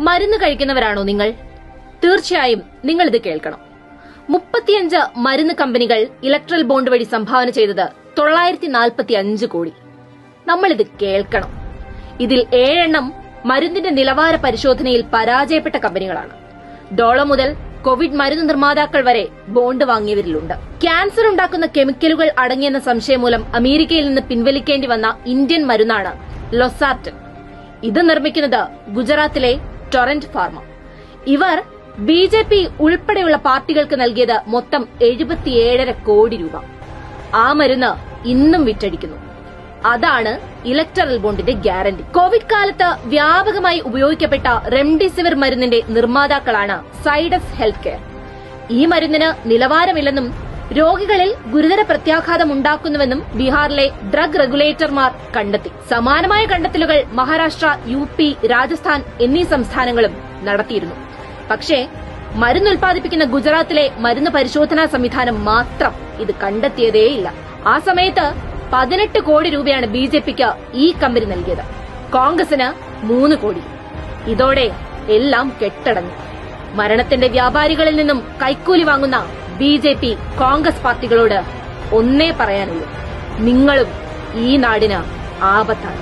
മരുന്ന് കഴിക്കുന്നവരാണോ നിങ്ങൾ? തീർച്ചയായും നിങ്ങൾ ഇത് കേൾക്കണം. മുപ്പത്തിയഞ്ച് മരുന്ന് കമ്പനികൾ ഇലക്ട്രൽ ബോണ്ട് വഴി സംഭാവന ചെയ്തത് തൊള്ളായിരത്തി നാൽപ്പത്തി അഞ്ച് കോടി. നമ്മളിത് കേൾക്കണം. ഇതിൽ ഏഴെണ്ണം മരുന്നിന്റെ നിലവാര പരിശോധനയിൽ പരാജയപ്പെട്ട കമ്പനികളാണ്. ഡോള മുതൽ കോവിഡ് മരുന്ന് നിർമ്മാതാക്കൾ വരെ ബോണ്ട് വാങ്ങിയവരിലുണ്ട്. ക്യാൻസർ ഉണ്ടാക്കുന്ന കെമിക്കലുകൾ അടങ്ങിയെന്ന സംശയം മൂലം അമേരിക്കയിൽ നിന്ന് പിൻവലിക്കേണ്ടി വന്ന ഇന്ത്യൻ മരുന്നാണ് ലൊസാർട്ടൻ ഇത് നിർമ്മിക്കുന്നത് ഗുജറാത്തിലെ ടൊറന്റ് ഫാർമ ഇവർ ബി ജെ പി ഉൾപ്പെടെയുള്ള പാർട്ടികൾക്ക് നൽകിയത് മൊത്തം എഴുപത്തിയേഴര കോടി രൂപ. ആ മരുന്ന് ഇന്നും വിറ്റടിക്കുന്നു അതാണ് ഇലക്ടറൽ ബോണ്ടിന്റെ ഗ്യാരണ്ടി. കോവിഡ് കാലത്ത് വ്യാപകമായി ഉപയോഗിക്കപ്പെട്ട റെംഡെസിവിർ മരുന്നിന്റെ നിർമ്മാതാക്കളാണ് സൈഡസ് ഹെൽത്ത് കെയർ ഈ മരുന്നിന് നിലവാരമില്ലെന്നും രോഗികളിൽ ഗുരുതര പ്രത്യാഘാതം ഉണ്ടാക്കുന്നുവെന്നും ബീഹാറിലെ ഡ്രഗ് റെഗുലേറ്റർമാർ കണ്ടെത്തി. സമാനമായ കണ്ടെത്തലുകൾ മഹാരാഷ്ട്ര യു പി രാജസ്ഥാൻ എന്നീ സംസ്ഥാനങ്ങളും നടത്തിയിരുന്നു. പക്ഷേ മരുന്ന് ഉൽപ്പാദിപ്പിക്കുന്ന ഗുജറാത്തിലെ മരുന്ന് പരിശോധനാ സംവിധാനം മാത്രം ഇത് കണ്ടെത്തിയതേയില്ല. ആ സമയത്ത് പതിനെട്ട് കോടി രൂപയാണ് ബി ജെ പിക്ക് ഈ കമ്പനി നൽകിയത്. കോൺഗ്രസിന് മൂന്ന് കോടി. ഇതോടെ എല്ലാം കെട്ടടങ്ങി മരണത്തിന്റെ വ്യാപാരികളിൽ നിന്നും കൈക്കൂലി വാങ്ങുന്ന ബി ജെ പി കോൺഗ്രസ് പാർട്ടികളോട് ഒന്നേ പറയാനുള്ളൂ. നിങ്ങളും ഈ നാടിന് ആപത്താണ്.